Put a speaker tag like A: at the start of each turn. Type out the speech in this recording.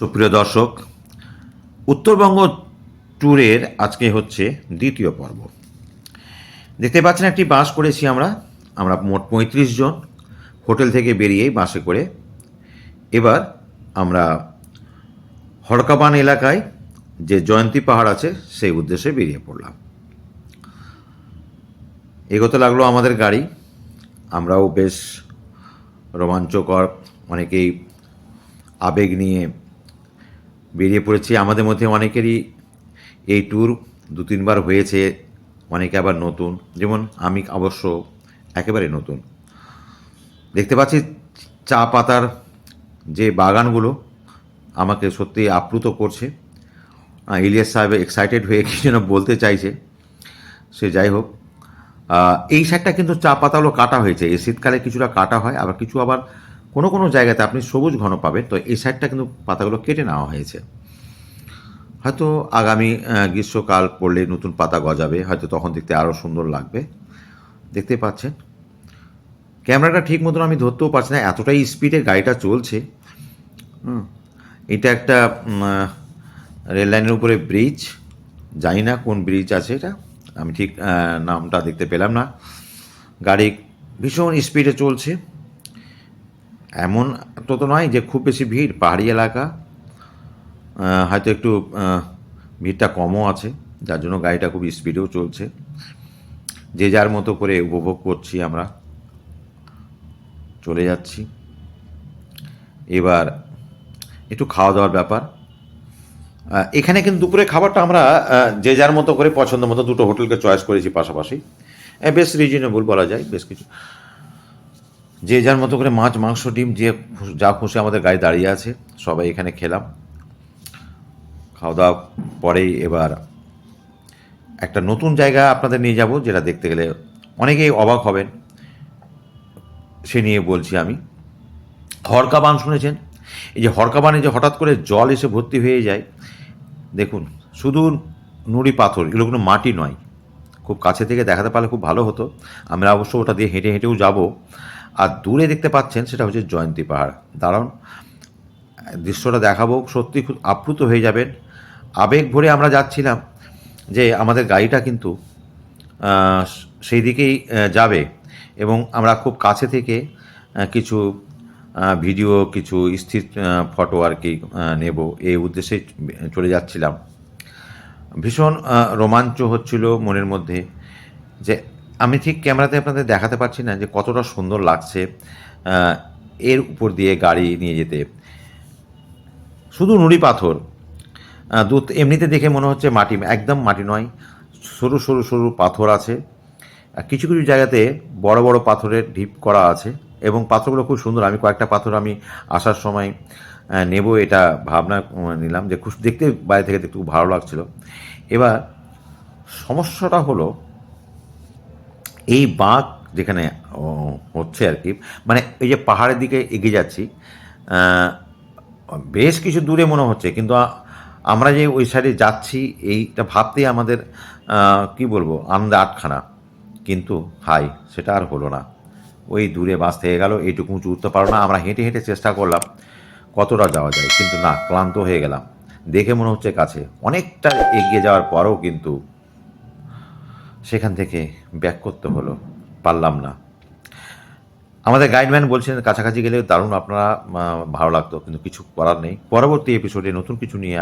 A: সুপ্রিয় দর্শক, উত্তরবঙ্গ ট্যুরের আজকে হচ্ছে দ্বিতীয় পর্ব। দেখতে পাচ্ছেন, একটি বাস করেছি আমরা। আমরা মোট পঁয়ত্রিশ জন। হোটেল থেকে বেরিয়েই বাসে করে এবার আমরা হরকাবান এলাকায় যে জয়ন্তী পাহাড় আছে, সেই উদ্দেশ্যে বেরিয়ে পড়লাম। এগোতে লাগল আমাদের গাড়ি। আমরাও বেশ রোমাঞ্চকর, অনেকেই আবেগ নিয়ে বেরিয়ে পড়েছি। আমাদের মধ্যে অনেকেরই এই ট্যুর দু, তিনবার হয়েছে, অনেকে আবার নতুন। যেমন আমি অবশ্য একেবারে নতুন। দেখতে পাচ্ছি চা পাতার যে বাগানগুলো আমাকে সত্যি আপ্লুত করছে। ইলিয়াস সাহেব এক্সাইটেড হয়ে কি যেন বলতে চাইছে। সে যাই হোক এই সাইডটা কিন্তু চা পাতাগুলো কাটা হয়েছে। এই শীতকালে কিছুটা কাটা হয়, আবার কিছু আবার কোনো কোনো জায়গাতে আপনি সবুজ ঘন পাবেন তো এই সাইডটা কিন্তু পাতাগুলো কেটে নেওয়া হয়েছে। হয়তো আগামী গ্রীষ্মকাল পড়লে নতুন পাতা গজাবে হয়তো তখন দেখতে আরও সুন্দর লাগবে। দেখতে পাচ্ছেন। ক্যামেরাটা ঠিক মতন আমি ধরতেও পারছি না এতটাই স্পিডে গাড়িটা চলছে। এটা একটা উম, আহ, রেল লাইনের উপরে ব্রিজ জানি না কোন ব্রিজ আছে এটা আমি ঠিক নামটা দেখতে পেলাম না। গাড়ি ভীষণ স্পিডে চলছে। এমন তো তো নয় যে খুব বেশি ভিড়, পাহাড়ি এলাকা। হয়তো একটু ভিড়টা কমও আছে, যার জন্য গাড়িটা খুব স্পিডেও চলছে। যে যার মতো করে উপভোগ করছি আমরা। চলে যাচ্ছি। এবার একটু খাওয়া দাওয়ার ব্যাপার এখানে কিন্তু দুপুরে খাবারটা আমরা যে যার মতো করে পছন্দ মতো দুটো হোটেলকে চয়েস করেছি পাশাপাশি। বেশ রিজনেবল বলা যায়, বেশ কিছু। যে যার মতো করে মাছ, মাংস, ডিম, যে যা খুশি আমাদের গায়ে দাঁড়িয়ে আছে, সবাই এখানে খেলাম। খাওয়া দাওয়া পরেই এবার একটা নতুন জায়গা আপনাদের নিয়ে যাব, যেটা দেখতে গেলে অনেকেই অবাক হবেন। সে নিয়ে বলছি আমি। হরকা বান শুনেছেন? এই যে হরকা বানে যে হঠাৎ করে জল এসে ভর্তি হয়ে যায়, দেখুন, শুধু নুড়ি পাথর, এগুলো কোনো মাটি নয়। খুব কাছে থেকে দেখাতে পারলে খুব ভালো হতো। আমরা অবশ্য ওটা দিয়ে হেঁটে হেঁটেও যাব। আর দূরে দেখতে পাচ্ছেন সেটা হচ্ছে জয়ন্তী পাহাড়। দারুণ দৃশ্যটা দেখাবো, সত্যি খুব আপ্লুত হয়ে যাবেন। আবেগ ভরে আমরা যাচ্ছিলাম যে আমাদের গাড়িটা কিন্তু সেই দিকেই যাবে এবং আমরা খুব কাছে থেকে কিছু ভিডিও, কিছু স্থির ফটো আর কি নেব। এই উদ্দেশ্যে চলে যাচ্ছিলাম। ভীষণ রোমাঞ্চ হচ্ছিল মনের মধ্যে যে আমি ঠিক ক্যামেরাতে আপনাদের দেখাতে পারছি না যে কতটা সুন্দর লাগছে এর উপর দিয়ে গাড়ি নিয়ে যেতে। শুধু নুড়ি পাথর দূর এমনিতে দেখে মনে হচ্ছে মাটি, একদম মাটি নয়, সরু সরু সরু পাথর আছে। কিছু কিছু জায়গাতে বড় বড় পাথরের ঢিপ করা আছে এবং পাথরগুলো খুব সুন্দর। আমি কয়েকটা পাথর আমি আসার সময় নেব এটা ভাবনা নিলাম যে খুব দেখতে বাইরে থেকে দেখতে খুব ভালো লাগছিল। এবার সমস্যাটা হলো এই বাঁক যেখানে হচ্ছে আর কি মানে এই যে পাহাড়ের দিকে এগিয়ে যাচ্ছি বেশ কিছু দূরে মনে হচ্ছে, কিন্তু আমরা যে ওই সাইডে যাচ্ছি, এইটা ভাবতেই আমাদের কি বলব, আনন্দে আটখানা। কিন্তু হাই সেটা আর হলো না। ওই দূরে বাস থেকে গেল, এইটুকু উঁচু উঠতে পারো না, আমরা হেঁটে হেঁটে চেষ্টা করলাম, কতটা যাওয়া যায়, কিন্তু না, ক্লান্ত হয়ে গেলাম। দেখে মনে হচ্ছে কাছে। অনেকটা এগিয়ে যাওয়ার পরেও কিন্তু সেখান থেকে ব্যাক করতে হলো। পারলাম না। আমাদের গাইডম্যান বলছেন, কাছাকাছি গেলে দারুণ আপনারা ভালো লাগতো, কিন্তু কিছু করার নেই। পরবর্তী এপিসোডে নতুন কিছু নিয়ে